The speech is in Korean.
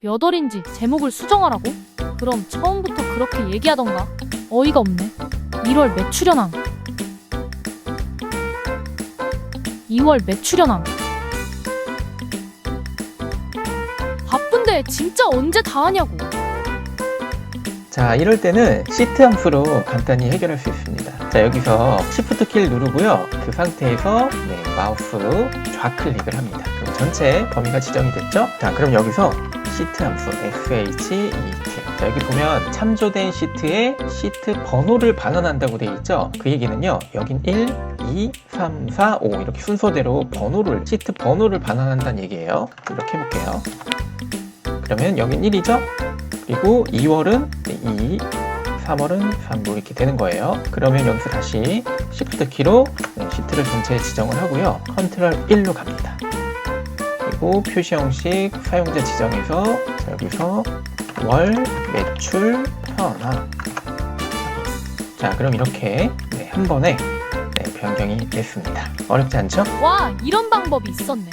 몇 월인지 제목을 수정하라고? 그럼 처음부터 그렇게 얘기하던가. 어이가 없네. 1월 매출현황. 2월 매출현황. 바쁜데 진짜 언제 다 하냐고. 자, 이럴 때는 시트 함수로 간단히 해결할 수 있습니다. 자, 여기서 Shift 키를 누르고요. 그 상태에서 네, 마우스 좌클릭을 합니다. 그럼 전체 범위가 지정이 됐죠? 자, 그럼 여기서 시트 함수 SHET. 자, 여기 보면 참조된 시트에 시트 번호를 반환한다고 되어 있죠? 그 얘기는요, 여긴 1, 2, 3, 4, 5 이렇게 순서대로 번호를, 시트 번호를 반환한다는 얘기예요. 이렇게 해볼게요. 그러면 여긴 1이죠? 그리고 2월은 2, 3월은 3, 뭐 이렇게 되는 거예요. 그러면 여기서 다시 Shift 키로 네, 시트를 전체에 지정을 하고요. 컨트롤 1로 갑니다. 그리고 표시 형식 사용자 지정해서 자, 여기서 월 매출 현황 자 그럼 이렇게 네, 한 번에 네, 변경이 됐습니다. 어렵지 않죠? 와, 이런 방법이 있었네.